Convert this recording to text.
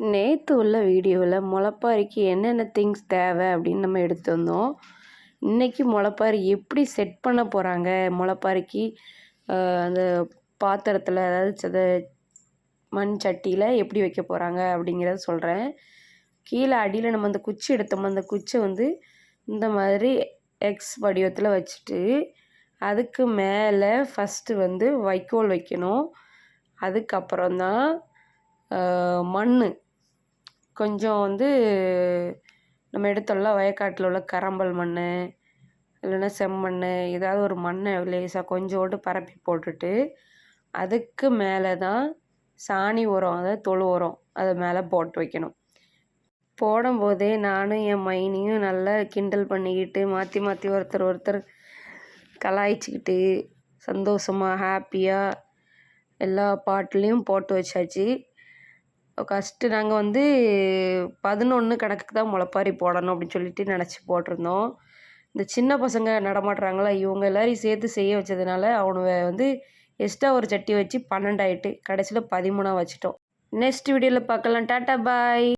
நேற்று உள்ள வீடியோவில் முளைப்பாரிக்கு என்னென்ன திங்ஸ் தேவை அப்படின்னு நம்ம எடுத்து வந்தோம். இன்றைக்கி முளைப்பாரி எப்படி செட் பண்ண போகிறாங்க முளைப்பாரிக்கு அந்த பாத்திரத்தில் அதாவது சத மண் சட்டியில் எப்படி வைக்க போகிறாங்க அப்படிங்கிறத சொல்கிறேன் கீழே அடியில் நம்ம அந்த குச்சி எடுத்தோம்? அந்த குச்சை வந்து இந்த மாதிரி எக்ஸ் வடிவத்தில் வச்சுட்டு அதுக்கு மேலே ஃபஸ்ட்டு வந்து வைக்கோல் வைக்கணும். அதுக்கப்புறம் தான் மண் கொஞ்சம் வந்து நம்ம எடுத்தோம்ல வயக்காட்டில் உள்ள கரம்பல் மண் இல்லைன்னா செம்மண் ஏதாவது ஒரு மண்ணை லேசாக கொஞ்சோண்டு பரப்பி போட்டுட்டு அதுக்கு மேலே தான் சாணி உரம் அதாவது தொழு உரம் அதை மேலே போட்டு வைக்கணும். போடும்போதே நானும் என் மைனியும் நல்லா கிண்டல் பண்ணிக்கிட்டு மாற்றி மாற்றி ஒருத்தர் ஒருத்தர் கலாய்ச்சிக்கிட்டு சந்தோஷமாக ஹாப்பியாக எல்லா பாட்டுலேயும் போட்டு வச்சாச்சு. ஃபஸ்ட்டு நாங்கள் வந்து பதினொன்று கணக்குக்கு தான் முளைப்பாரி போடணும் அப்படின்னு சொல்லிட்டு நினச்சி போட்டிருந்தோம். இந்த சின்ன பசங்க நடமாட்டுறாங்களா இவங்க எல்லாரையும் சேர்த்து செய்ய வச்சதுனால அவனுங்க வந்து எக்ஸ்ட்ரா ஒரு சட்டி வச்சு பன்னெண்டாயிட்டு கடைசியில் பதிமூணாக வச்சுட்டோம். நெக்ஸ்ட் வீடியோவில் பார்க்கலாம். Tata bye.